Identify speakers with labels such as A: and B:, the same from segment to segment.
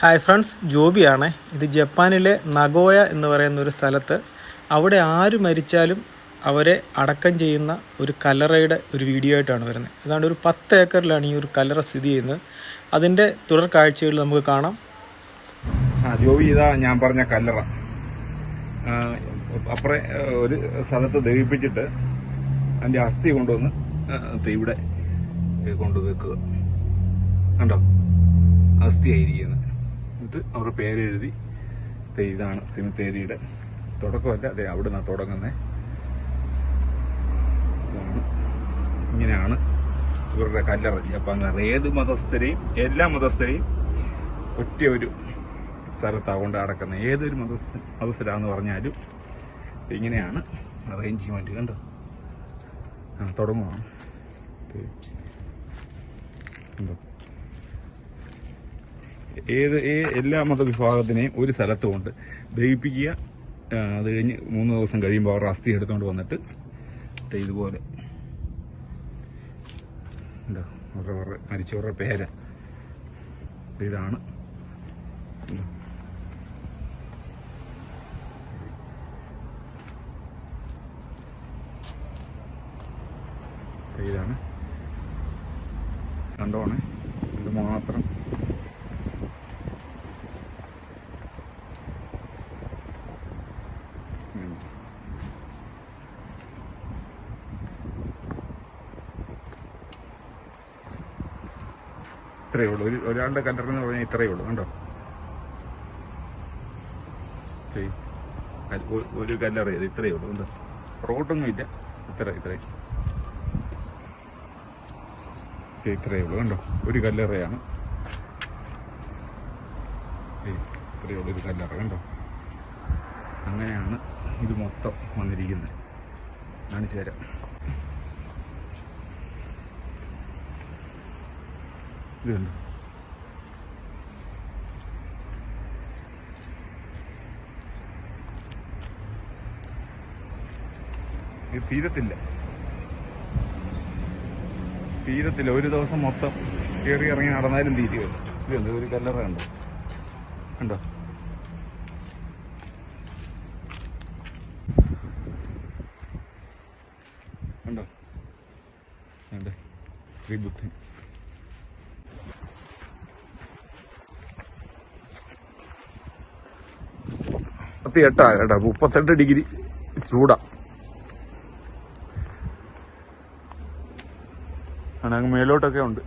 A: Hi friends ജോബിയാണ് ഇത് ജപ്പാനിലെ Nagoya എന്ന് പറയുന്ന ഒരു സ്ഥലത്ത് അവിടെ ആര് മരിച്ചാലും അവരെ അടക്കം ചെയ്യുന്ന ഒരു കല്ലറയുടെ ഒരു വീഡിയോ ആയിട്ടാണ് വരുന്നത്. ഏതാണ്ട് ഒരു പത്ത് ഏക്കറിലാണ് ഈ ഒരു കല്ലറ സ്ഥിതി ചെയ്യുന്നത്. അതിന്റെ തുടർ കാഴ്ചകൾ നമുക്ക് കാണാം.
B: ആ ജോബി ഇതാ ഞാൻ പറഞ്ഞ കല്ലറ അപ്പുറേ ഒരു സ്ഥലത്ത് ദഹിപ്പിച്ചിട്ട് അതിന്റെ അസ്ഥി കൊണ്ടുവന്ന് ഇവിടെ കൊണ്ടു വെക്കുക. കണ്ടോ? അസ്ഥി ആയിരിക്കുന്നത് എന്നിട്ട് അവരുടെ പേരെഴുതി ഇതാണ് സിമിത്തേരിയുടെ. തുടക്കമല്ല അതെ അവിടെ നിന്നാണ് തുടങ്ങുന്നത് ഇങ്ങനെയാണ് ഇവരുടെ കല്ലറ. അങ്ങനെ ഏത് മതസ്ഥരെയും എല്ലാ മതസ്ഥരെയും ഒറ്റ ഒരു സ്ഥലത്താണ് കൊണ്ട് അടക്കുന്നത് ഏതൊരു മതസ്ഥ മതസ്ഥരാന്ന് പറഞ്ഞാലും ഇങ്ങനെയാണ് അറേഞ്ച്മെന്റ് കണ്ടോ? ആ തുടങ്ങുവാണ്. കണ്ടോ? ഏത് എല്ലാ മതവിഭാഗത്തിനെയും ഒരു സ്ഥലത്ത് കൊണ്ട് ദഹിപ്പിക്കുക അത് കഴിഞ്ഞ് മൂന്ന് ദിവസം കഴിയുമ്പോൾ അവർ അസ്ഥി എടുത്തുകൊണ്ട് വന്നിട്ട് ഇതുപോലെ. അവരുടെ അവരുടെ മരിച്ചവരുടെ പേര്. ഇതാണ്? ഇതാണ്. കണ്ടോണേ? ഇത് മാത്രം ഇത്രയേ ഉള്ളൂ. ഒരു ഒരാളുടെ കല്ലറെന്ന് പറഞ്ഞാൽ ഇത്രയേ ഉള്ളൂ. കണ്ടോ. ഒരു കല്ലറ ഇത് ഇത്രയേ ഉള്ളൂ. കണ്ടോ? റോഡൊന്നും ഇല്ല. ഇത്ര ഇത്രയും ഇത്രയേ ഉള്ളൂ. കണ്ടോ? ഒരു കല്ലറയാണ്. ഇത്രയേ ഉള്ളൂ ഒരു കല്ലറ. കണ്ടോ? അങ്ങനെയാണ് ഇത് മൊത്തം വന്നിരിക്കുന്നത്. കാണിച്ചു തരാം. ഇത് കണ്ടു? ഇത് തീരത്തില്ല. തീരത്തില്ല. ഒരു ദിവസം മൊത്തം കയറി ഇറങ്ങി നടന്നാലും തീരുകയില്ല. ഇത് ഒരു കല്ലറ കണ്ടോ? കണ്ടോ കണ്ടോ ശ്രീബുദ്ധൻ മുപ്പത്തി എട്ടാ കേട്ടോ മുപ്പത്തെട്ട് ഡിഗ്രി ചൂടാ. ആണ് അങ്ങ് മേലോട്ടൊക്കെ ഉണ്ട്.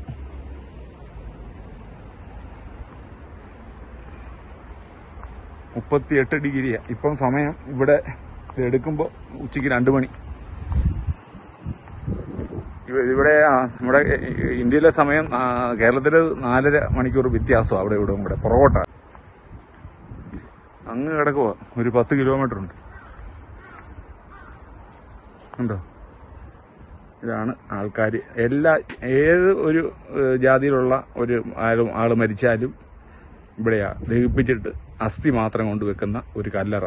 B: മുപ്പത്തി എട്ട് ഡിഗ്രിയാ. ഇപ്പം സമയം ഇവിടെ എടുക്കുമ്പോൾ ഉച്ചയ്ക്ക് രണ്ട് മണി. ഇവിടെ നമ്മുടെ ഇന്ത്യയിലെ സമയം കേരളത്തിൽ നാലര മണിക്കൂർ വ്യത്യാസം അവിടെ ഇവിടെ ഇവിടെ പൊറോട്ട. അങ്ങ് കിടക്കുക ഒരു പത്ത് കിലോമീറ്റർ ഉണ്ട്. ഉണ്ടോ? ഇതാണ് ആൾക്കാർ എല്ലാ ഏത് ഒരു ജാതിയിലുള്ള ഒരു ആളും ആൾ മരിച്ചാലും ഇവിടെയാ ദഹിപ്പിച്ചിട്ട് അസ്ഥി മാത്രം കൊണ്ടുവെക്കുന്ന ഒരു കല്ലറ.